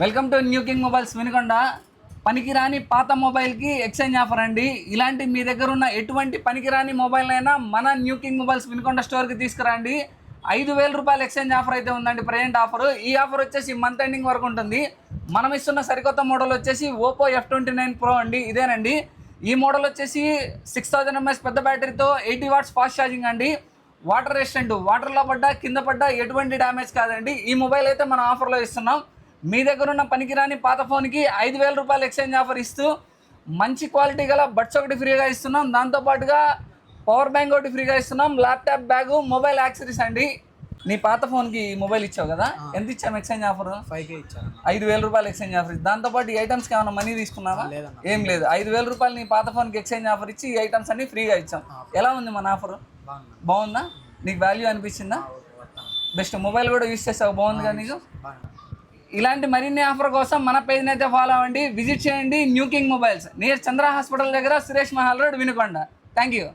Welcome to new king mobiles Vinukonda. పనికిరాని పాత మొబైల్కి ఎక్స్చేంజ్ ఆఫర్ అండి. ఇలాంటి మీ దగ్గర ఉన్న ఎటువంటి పనికిరాని మొబైల్ అయినా మన న్యూ కింగ్ మొబైల్స్ వినుకొండ స్టోర్కి తీసుకురండి. ఐదు వేల రూపాయల ఎక్స్చేంజ్ ఆఫర్ అయితే ఉందండి ప్రజెంట్ ఆఫర్. ఈ ఆఫర్ వచ్చేసి మంత్ ఎండింగ్ వరకు ఉంటుంది. మనం ఇస్తున్న సరికొత్త మోడల్ వచ్చేసి Oppo F twenty nine pro అండి. ఇదేనండి. ఈ మోడల్ వచ్చేసి సిక్స్ థౌజండ్ ఎంఎస్ పెద్ద బ్యాటరీతో ఎయిటీ వాట్స్ ఫాస్ట్ ఛార్జింగ్ అండి. వాటర్ రెసిస్టెంట్ వాటర్లో పడ్డా కింద పడ్డా ఎటువంటి డ్యామేజ్ కాదండి. ఈ మొబైల్ అయితే మనం ఆఫర్లో ఇస్తున్నాం. మీ దగ్గర ఉన్న పనికిరాని పాత ఫోన్కి ఐదు వేల రూపాయలు ఎక్స్చేంజ్ ఆఫర్ ఇస్తూ మంచి క్వాలిటీ గల బడ్స్ ఒకటి ఫ్రీగా ఇస్తున్నాం. దాంతోపాటుగా పవర్ బ్యాంక్ ఒకటి ఫ్రీగా ఇస్తున్నాం. ల్యాప్టాప్ బ్యాగు మొబైల్ యాక్సరీస్ అండి. నీ పాత ఫోన్కి మొబైల్ ఇచ్చావు కదా? ఎంత ఇచ్చాం ఎక్స్చేంజ్ ఆఫర్? ఫైవ్ కే ఇచ్చాను ఐదు వేల రూపాయలు ఎక్స్చేంజ్ ఆఫర్ దాంతోపాటు ఈ ఐటమ్స్కి ఏమైనా మనీ తీసుకున్నావా. ఏం లేదు. ఐదు వేల రూపాయలు నీ పాత ఫోన్కి ఎక్స్చేంజ్ ఆఫర్ ఇచ్చి ఈ ఐటమ్స్ అన్ని ఫ్రీగా ఇచ్చాం. ఎలా ఉంది మన ఆఫర్? బాగుందా. నీకు వాల్యూ అనిపించిందా? బెస్ట్ మొబైల్ కూడా యూస్ చేసావు. బాగుంది కదా నీకు? ఇలాంటి మరిన్ని ఆఫర్ కోసం మన పేజ్ని అయితే ఫాలో అవ్వండి. విజిట్ చేయండి. New king mobiles near Chandra hospital దగ్గర Suresh Mahal road Vinukonda. Thank you